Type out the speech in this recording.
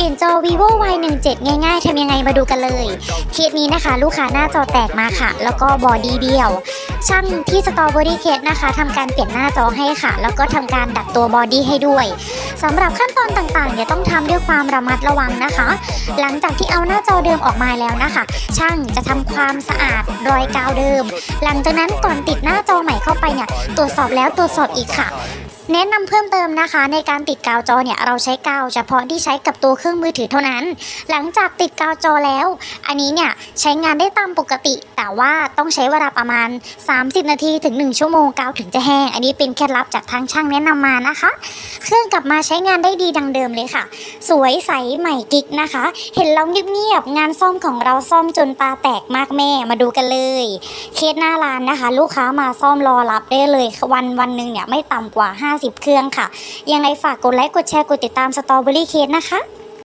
ปลี่ยนจอ vivo y 1 7ง่ายๆทำยังไงมาดูกันเลยเคสนี้นะคะ ลูกค้าหน้าจอแตกมาค่ะ แล้วก็บอดี้เดียว ช่างที่สตอร์บอดี้เคสนะคะทำการเปลี่ยนหน้าจอให้ค่ะ แล้วก็ทำการดัดตัวบอดี้ให้ด้วยสำหรับขั้นตอนต่างๆเนี่ยต้องทำด้วยความระมัดระวังนะคะ หลังจากที่เอาหน้าจอเดิมออกมาแล้วนะคะ ช่างจะทำความสะอาดรอยกาวเดิม หลังจากนั้นก่อนติดหน้าจอใหม่เข้าไปเนี่ยตรวจสอบแล้วตรวจสอบอีกค่ะ แนะนำเพิ่มเติมนะคะ ในการติดกาวจอเนี่ยเราใช้กาวเฉพาะที่ใช้กับตัวเครื่องมือถือเท่านั้น หลังจากติดกาวจอแล้ว อันนี้เนี่ยใช้งานได้ตามปกติ แต่ว่าต้องใช้เวลาประมาณ 30 นาทีถึง 1 ชั่วโมงกาวถึงจะแห้ง อันนี้เป็นเคล็ดลับจากทางช่างแนะนำมานะคะ เครื่องกลับมาใช้งานได้ดีดังเดิมเลยค่ะ สวยใสใหม่กิ๊กนะคะ เห็นเราเงียบๆงานซ่อมของเราซ่อมจนตาแตกมากแม่มาดูกันเลย เคสหน้าร้านนะคะ ลูกค้ามาซ่อมรอรับได้เลยวันวันหนึ่งเนี่ยไม่ต่ำกว่า50 เครื่องค่ะ ยังไงฝากกดไลค์กดแชร์กดติดตามสตอเบอรี่เคสนะคะ